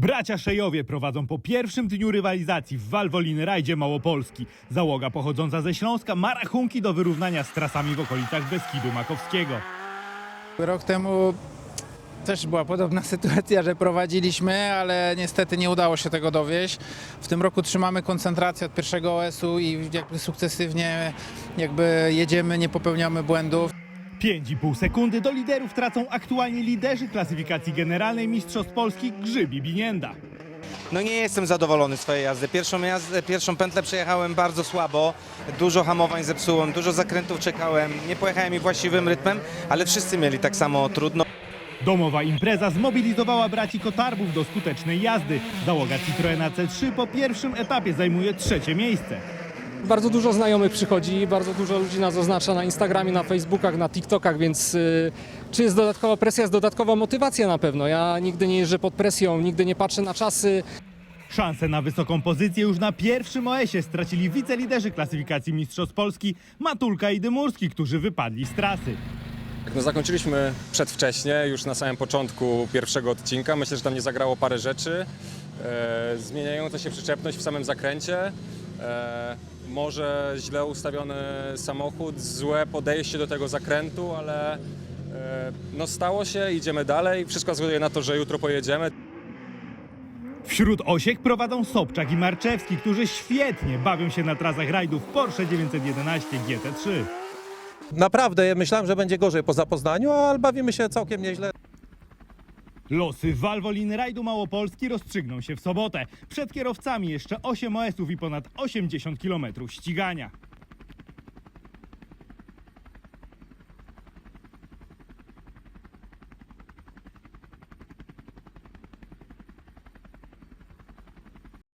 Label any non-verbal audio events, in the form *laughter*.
Bracia Szejowie prowadzą po pierwszym dniu rywalizacji w Walwolin Rajdzie Małopolski. Załoga pochodząca ze Śląska ma rachunki do wyrównania z trasami w okolicach Beskidu Makowskiego. Rok temu też była podobna *laughs* sytuacja, że prowadziliśmy, ale niestety nie udało się tego dowieść. W tym roku trzymamy koncentrację od pierwszego OS-u i jakby sukcesywnie jakby jedziemy, nie popełniamy błędów. 5,5 sekundy do liderów tracą aktualnie liderzy klasyfikacji generalnej Mistrzostw Polski Grzybi Binienda. No nie jestem zadowolony z swojej jazdy. Pierwszą, jazdę, pierwszą pętlę przejechałem bardzo słabo, dużo hamowań zepsułem, dużo zakrętów czekałem, nie pojechałem ich właściwym rytmem, ale wszyscy mieli tak samo trudno. Domowa impreza zmobilizowała braci Kotarbów do skutecznej jazdy. Załoga Citroena C3 po pierwszym etapie zajmuje trzecie miejsce. Bardzo dużo znajomych przychodzi, bardzo dużo ludzi nas oznacza na Instagramie, na Facebookach, na TikTokach, więc y, czy jest dodatkowa presja, jest dodatkowa motywacja na pewno. Ja nigdy nie jeżdżę pod presją, nigdy nie patrzę na czasy. Szansę na wysoką pozycję już na pierwszym OS-ie stracili wiceliderzy klasyfikacji Mistrzostw Polski Matulka i Dymurski, którzy wypadli z trasy. No, zakończyliśmy przedwcześnie, już na samym początku pierwszego odcinka. Myślę, że tam nie zagrało parę rzeczy. E, zmieniająca się przyczepność w samym zakręcie. E, może źle ustawiony samochód, złe podejście do tego zakrętu, ale e, no stało się, idziemy dalej. Wszystko wskazuje na to, że jutro pojedziemy. Wśród osiek prowadzą Sobczak i Marczewski, którzy świetnie bawią się na trasach rajdów Porsche 911 GT3. Naprawdę myślałem, że będzie gorzej po zapoznaniu, ale bawimy się całkiem nieźle. Losy Walwolin Rajdu Małopolski rozstrzygną się w sobotę. Przed kierowcami jeszcze 8 OS-ów i ponad 80 km ścigania.